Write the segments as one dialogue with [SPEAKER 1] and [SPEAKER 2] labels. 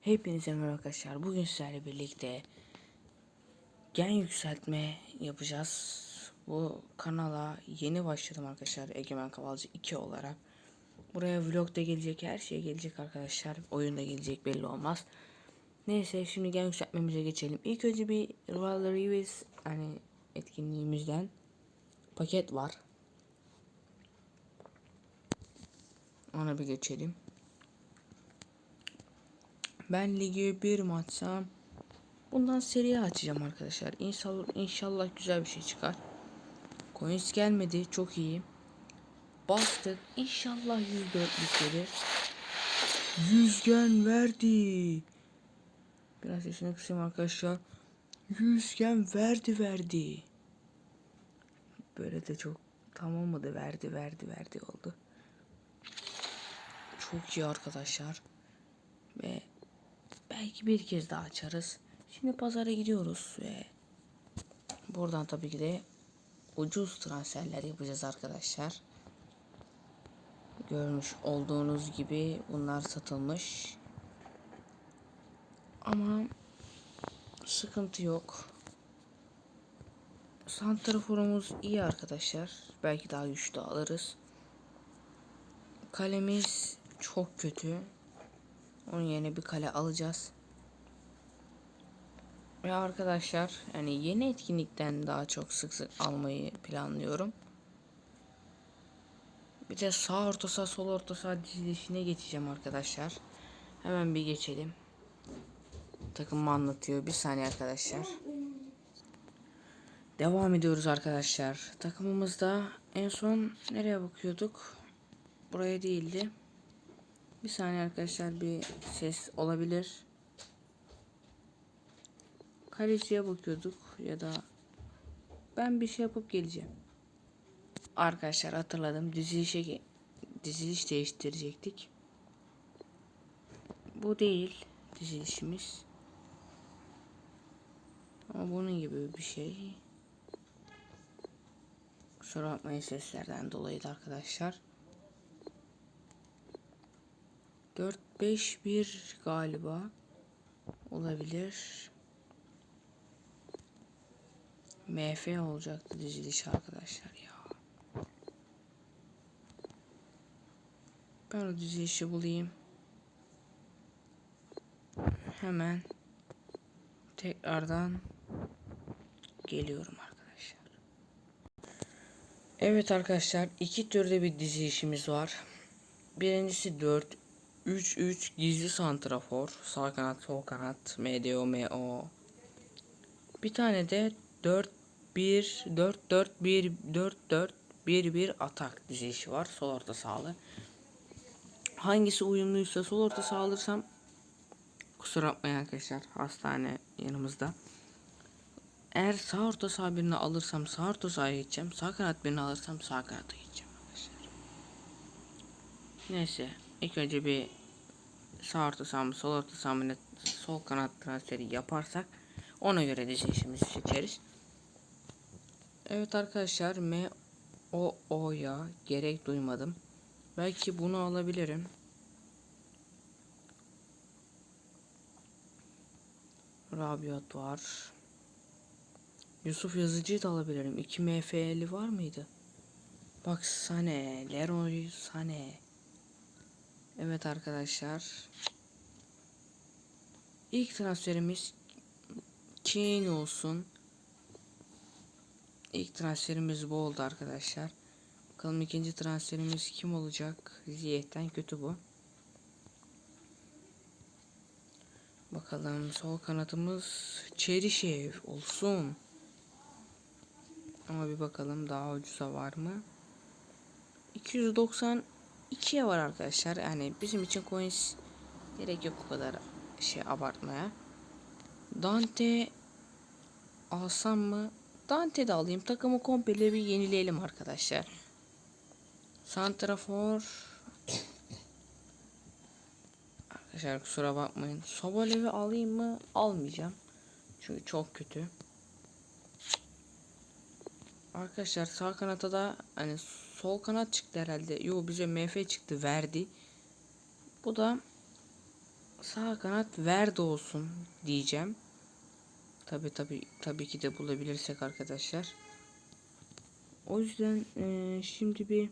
[SPEAKER 1] Hepinize merhaba arkadaşlar. Bugün sizlerle birlikte gen yükseltme yapacağız. Bu kanala yeni başladım arkadaşlar. Egemen Kavalcı 2 olarak. Buraya vlog da gelecek, her şey gelecek arkadaşlar. Oyun da gelecek belli olmaz. Neyse şimdi gen yükseltmemize geçelim. İlk önce bir Rivalry Reels hani etkinliğimizden paket var. Ona bir geçelim. Ben ligi bir mi açsam? Bundan seriye açacağım arkadaşlar. İnşallah, inşallah güzel bir şey çıkar. Coins gelmedi. Çok iyi. Bastık. İnşallah 104'lük gelir. Yüzgen verdi. Biraz sesini kısayım arkadaşlar. Yüzgen verdi verdi. Böyle de çok tam olmadı. Verdi verdi verdi oldu. Çok iyi arkadaşlar. Ve belki bir kez daha açarız. Şimdi pazara gidiyoruz ve buradan tabii ki de ucuz transferler yapacağız arkadaşlar. Görmüş olduğunuz gibi bunlar satılmış. Ama sıkıntı yok. Santraforumuz iyi arkadaşlar. Belki daha güçlü alırız. Kalemiz çok kötü. Onun yerine bir kale alacağız. Ve arkadaşlar yani yeni etkinlikten daha çok sık sık almayı planlıyorum. Bir de sağ orta saha sol orta saha dizilişine geçeceğim arkadaşlar. Hemen bir geçelim. Takım anlatıyor. Bir saniye arkadaşlar. Devam ediyoruz arkadaşlar. Takımımızda en son nereye bakıyorduk? Buraya değildi. Bir saniye arkadaşlar bir ses olabilir. Kaleciye bakıyorduk ya da ben bir şey yapıp geleceğim. Arkadaşlar hatırladım. Dizilişe diziliş değiştirecektik. Bu değil dizilişimiz. Ama bunun gibi bir şey. Kusura bakmayın seslerden dolayı da arkadaşlar. 4-5-1 galiba olabilir. MF olacaktı diziliş arkadaşlar ya. Ben o dizilişi bulayım. Hemen tekrardan geliyorum arkadaşlar. Evet arkadaşlar iki türde bir dizilişimiz var. Birincisi 4 3-3 gizli santrafor. Sağ kanat, sol kanat. MDO, MO. Bir tane de 4-1, 4-4-1, 4-4, 1-1 atak dizilişi var. Sol orta sağlı. Hangisi uyumluysa sol orta sağlırsam kusura bakmayın arkadaşlar. Hastane yanımızda. Eğer sağ orta sağ birini alırsam sağ orta sahaya gideceğim. Sağ kanat birini alırsam sağ kanata gideceğim arkadaşlar. Neyse. İlk önce bir sağ orta saha mı sol orta saha mı sol kanat transferi yaparsak ona göre dizilişimizi seçeriz. Evet arkadaşlar M O O'ya gerek duymadım. Belki bunu alabilirim. Rabiot var. Yusuf Yazıcı'yı da alabilirim. 2 MF'li var mıydı? Bak Sane, Leroy Sane. Evet arkadaşlar. İlk transferimiz Kane olsun. İlk transferimiz bu oldu arkadaşlar. Bakalım ikinci transferimiz kim olacak? Ziyeh'ten kötü bu. Bakalım sol kanatımız Çerişev olsun. Ama bir bakalım daha ucuza var mı? 292'ye var arkadaşlar. Yani bizim için coins gerek yok o kadar şey abartmaya. Dante alsam mı? Dante de alayım. Takımı komple bir yenileyelim arkadaşlar. Santrafor Arkadaşlar kusura bakmayın. Sobolev'i alayım mı? Almayacağım. Çünkü çok kötü. Arkadaşlar sağ kanata da hani sol kanat çıktı herhalde. Yo bize MF çıktı verdi. Bu da sağ kanat Verde olsun diyeceğim. Tabi tabi tabii ki de bulabilirsek arkadaşlar. O yüzden eee, şimdi bir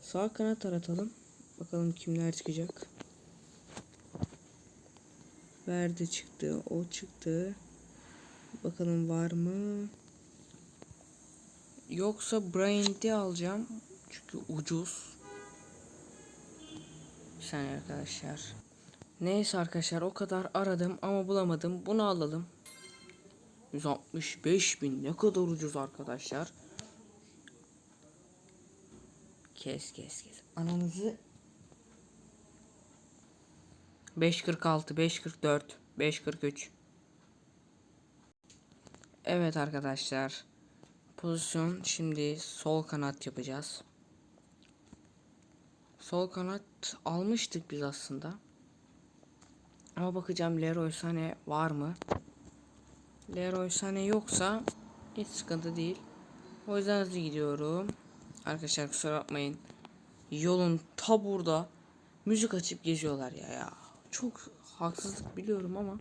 [SPEAKER 1] sağ kanat aratalım. Bakalım kimler çıkacak. Verde çıktı, o çıktı. Bakalım var mı? Yoksa Brain'de alacağım. Çünkü ucuz. Bir saniye arkadaşlar. Neyse arkadaşlar o kadar aradım ama bulamadım. Bunu alalım. 165 bin ne kadar ucuz arkadaşlar. Kes kes kes. Ananızı 546 544 543 Evet arkadaşlar. Pozisyon şimdi sol kanat yapacağız. Sol kanat almıştık biz aslında. Ama bakacağım Leroy Sané var mı? Leroy Sané yoksa hiç sıkıntı değil. O yüzden hızlı gidiyorum. Arkadaşlar kusura bakmayın. Yolun ta burada müzik açıp geziyorlar ya ya. Çok haksızlık biliyorum ama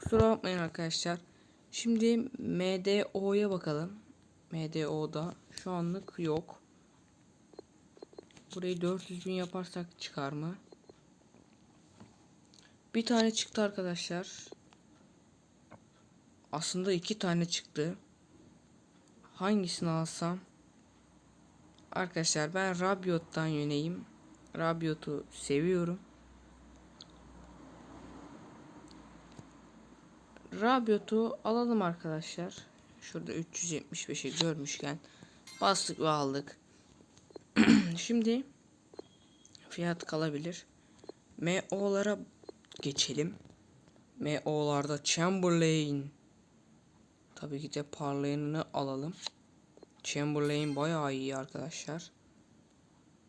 [SPEAKER 1] kusura bakmayın arkadaşlar. Şimdi MDO'ya bakalım. MDO'da şu anlık yok. Burayı 400 bin yaparsak çıkar mı? Bir tane çıktı arkadaşlar. Aslında iki tane çıktı. Hangisini alsam? Arkadaşlar ben Rabiot'tan yöneyim. Rabiot'u seviyorum. Rabiot'u alalım arkadaşlar. Şurada 375'i görmüşken bastık ve aldık. Şimdi fiyat kalabilir. MO'lara geçelim. MO'larda Chamberlain. Tabii ki de parlayanını alalım. Chamberlain bayağı iyi arkadaşlar.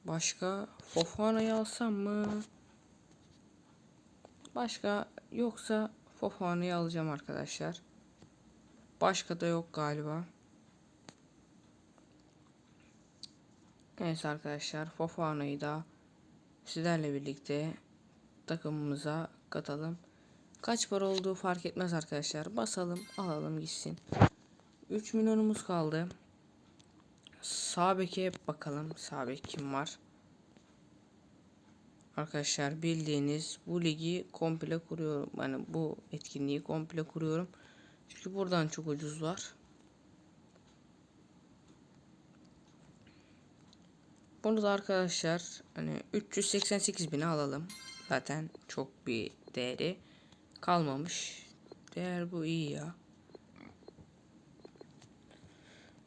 [SPEAKER 1] Başka Fofana'yı alsam mı? Başka yoksa Fofana'yı alacağım arkadaşlar. Başka da yok galiba. Neyse arkadaşlar Fofana'yı da sizlerle birlikte takımımıza katalım. Kaç para olduğu fark etmez arkadaşlar. Basalım alalım gitsin. 3 milyonumuz kaldı. Sağ bakalım. Sağ kim var? Arkadaşlar bildiğiniz bu ligi komple kuruyorum. Yani bu etkinliği komple kuruyorum. Çünkü buradan çok ucuz var. Bunu da arkadaşlar hani 388 bini alalım. Zaten çok bir değeri kalmamış. Değer bu iyi ya.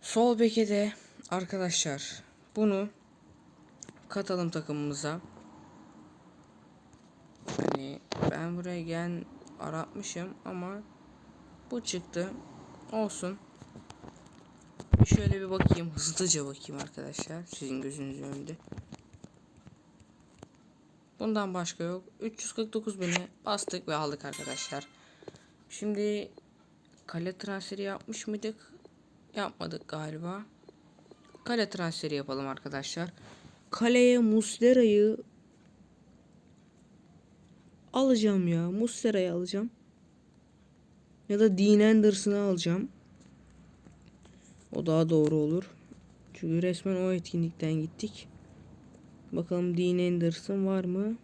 [SPEAKER 1] Sol beke de arkadaşlar bunu katalım takımımıza. Hani ben buraya gen aratmışım ama bu çıktı. Olsun. Şöyle bir bakayım. Hızlıca bakayım arkadaşlar. Sizin gözünüzün önünde. Bundan başka yok. 349 bini bastık ve aldık arkadaşlar. Şimdi kale transferi yapmış mıydık? Yapmadık galiba. Kale transferi yapalım arkadaşlar. Kaleye Muslera'yı alacağım ya. Muslera'yı alacağım. Ya da Dean Anderson'ı alacağım. O daha doğru olur. Çünkü resmen o etkinlikten gittik. Bakalım Dean Anderson var mı?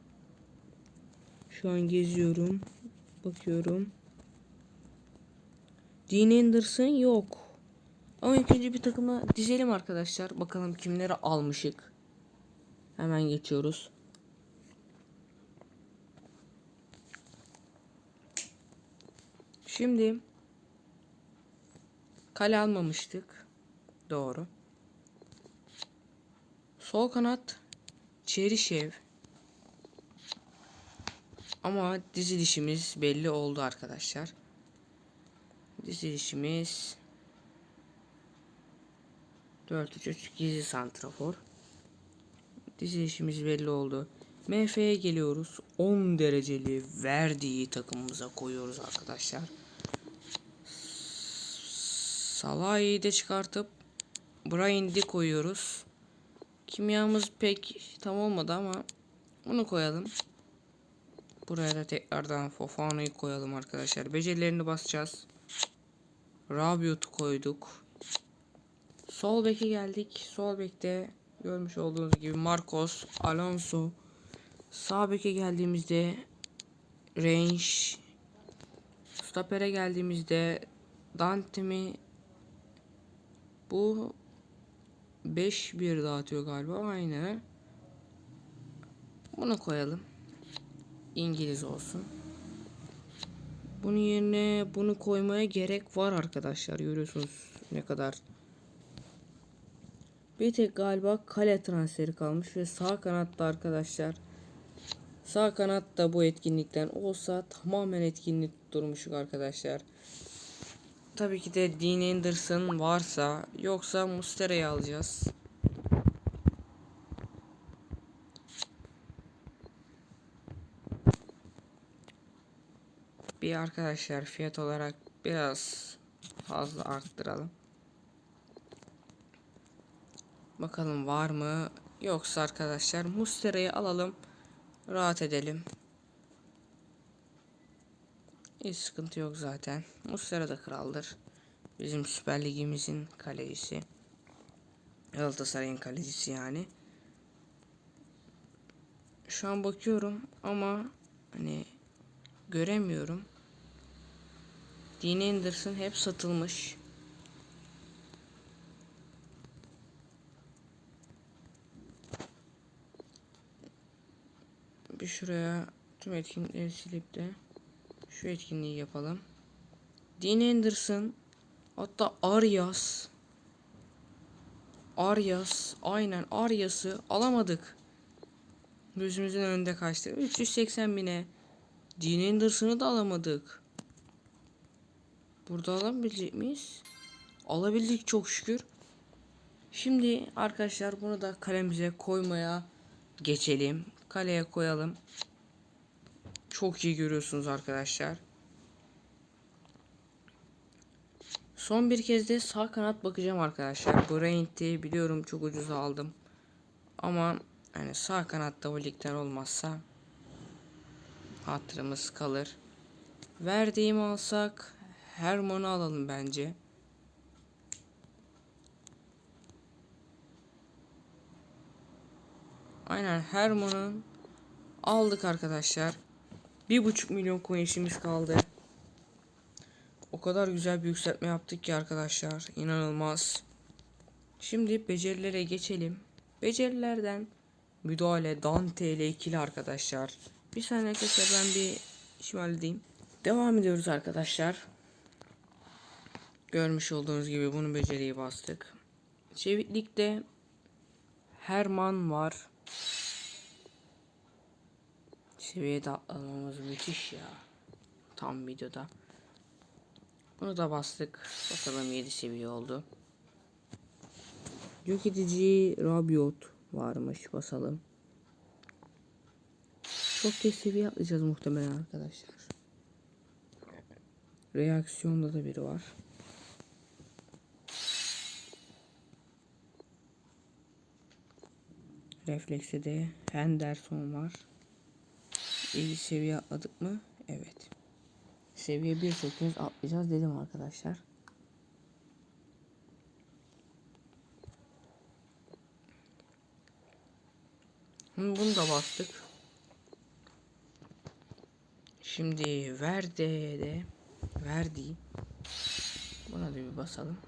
[SPEAKER 1] Şu an geziyorum. Bakıyorum. Dean Anderson yok. Ama ilk önce bir takıma dizelim arkadaşlar. Bakalım kimleri almışık. Hemen geçiyoruz. Şimdi kale almamıştık. Doğru. Sol kanat Çerişev. Ama dizilişimiz belli oldu arkadaşlar. Dizilişimiz 4-3-3 gizli santrafor. Dizilişimiz belli oldu. MF'ye geliyoruz. 10 dereceli verdiği takımımıza koyuyoruz arkadaşlar. Salah'ı de çıkartıp Brian de koyuyoruz. Kimyamız pek tam olmadı ama Bunu koyalım. Buraya da tekrardan Fofana'yı koyalım arkadaşlar. Becerilerini basacağız. Rabiot'u koyduk. Sol beke geldik. Sol bekte görmüş olduğunuz gibi Marcos, Alonso. Sağ beke geldiğimizde Range. Stopper'e geldiğimizde Dante mi bu 5-1 dağıtıyor galiba. Aynen. Bunu koyalım. İngiliz olsun. Bunun yerine bunu koymaya gerek var arkadaşlar. Görüyorsunuz ne kadar. Bir tek galiba kale transferi kalmış ve sağ kanatta arkadaşlar. Sağ kanat da bu etkinlikten olsa tamamen etkinlik durmuşuk arkadaşlar. Tabii ki de Dean Anderson varsa yoksa Mustera'yı alacağız. Bir arkadaşlar fiyat olarak biraz fazla arttıralım. Bakalım var mı? Yoksa arkadaşlar Mustera'yı alalım. Rahat edelim. Hiç sıkıntı yok zaten. Mustera da kraldır. Bizim Süper Ligimizin kalecisi. Galatasaray'ın kalecisi yani. Şu an bakıyorum ama hani göremiyorum. Dean Anderson hep satılmış. Bir şuraya tüm etkinlikleri silip de şu etkinliği yapalım. Dean Anderson hatta Arias Arias aynen Arias'ı alamadık. Gözümüzün önünde kaçtı. 380 bine. Dean Anderson'ı da alamadık. Burada alabilecek miyiz? Alabildik çok şükür. Şimdi arkadaşlar bunu da kalemize koymaya geçelim. Kaleye koyalım. Çok iyi görüyorsunuz arkadaşlar. Son bir kez de sağ kanat bakacağım arkadaşlar. Braint'i biliyorum çok ucuz aldım. Ama hani sağ kanatta o ligden olmazsa hatırımız kalır. Verdiğimi alsak Herman'ı alalım bence. Aynen Herman'ın aldık arkadaşlar. Bir buçuk milyon coin işimiz kaldı. O kadar güzel bir yükseltme yaptık ki arkadaşlar. inanılmaz. Şimdi becerilere geçelim. Becerilerden müdahale Dante ile ikili arkadaşlar. Bir saniye arkadaşlar ben bir işimi halledeyim. Devam ediyoruz arkadaşlar. Görmüş olduğunuz gibi bunu beceriyi bastık. Çeviklikte Herman var. Seviyede atlamamız müthiş ya. Tam videoda. Bunu da bastık. Bakalım 7 seviye oldu. Yok edici Rabiot varmış. Basalım. Çok geç seviye atlayacağız muhtemelen arkadaşlar. Reaksiyonda da biri var. Reflekste de Henderson var. İyi seviye atladık mı? Evet. Seviye 1 çekiyoruz atlayacağız dedim arkadaşlar. Bunu da bastık. Şimdi Verde de Verdi. Buna da bir basalım.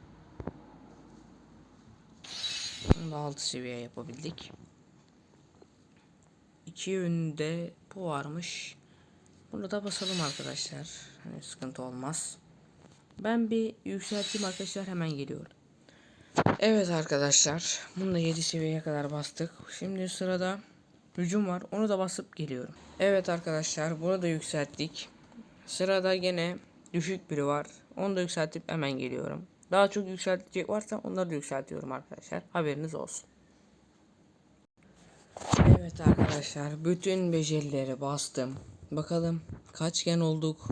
[SPEAKER 1] Bunu da 6 seviye yapabildik. İki yönünde bu varmış. Bunu da basalım arkadaşlar. Hani sıkıntı olmaz. Ben bir yükselteyim arkadaşlar hemen geliyorum. Evet arkadaşlar. Bunu da 7 seviyeye kadar bastık. Şimdi sırada hücum var. Onu da basıp geliyorum. Evet arkadaşlar bunu da yükselttik. Sırada gene düşük biri var. Onu da yükseltip hemen geliyorum. Daha çok yükseltecek varsa onları da yükseltiyorum arkadaşlar. Haberiniz olsun. Evet arkadaşlar bütün becerileri bastım. Bakalım kaç gen olduk.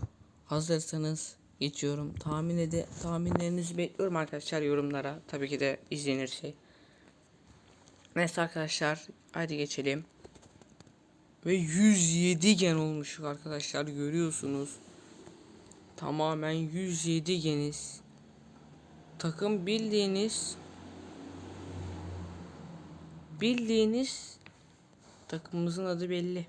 [SPEAKER 1] Hazırsanız geçiyorum. Tahmin ede tahminlerinizi bekliyorum arkadaşlar yorumlara. Tabii ki de izlenirse. Neyse arkadaşlar hadi geçelim. Ve 107 gen olmuşuk arkadaşlar görüyorsunuz. Tamamen 107 geniz. Takım bildiğiniz bildiğiniz takımımızın adı belli.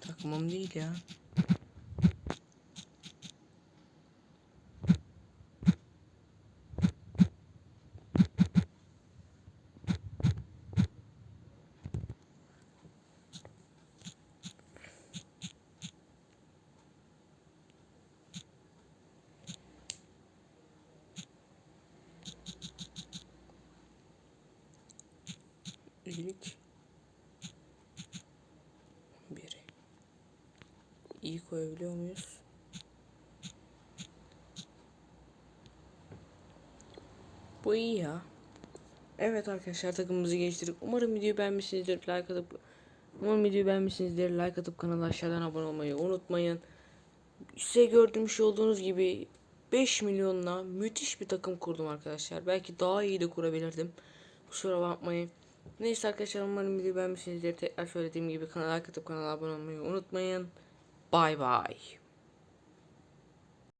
[SPEAKER 1] Takımım değil ya. İlk biri. İyi koyabiliyor muyuz? Bu iyi ya. Evet arkadaşlar takımımızı geliştirdik. Umarım videoyu beğenmişsinizdir. Like atıp Umarım videoyu beğenmişsinizdir. Like atıp kanala aşağıdan abone olmayı unutmayın. Size gördüğümüş olduğunuz gibi 5 milyonla müthiş bir takım kurdum arkadaşlar. Belki daha iyi de kurabilirdim. Kusura bakmayın. Neyse arkadaşlar umarım videoyu beğenmişsinizdir. Tekrar söylediğim gibi kanala like atıp kanala abone olmayı unutmayın. Bay bay.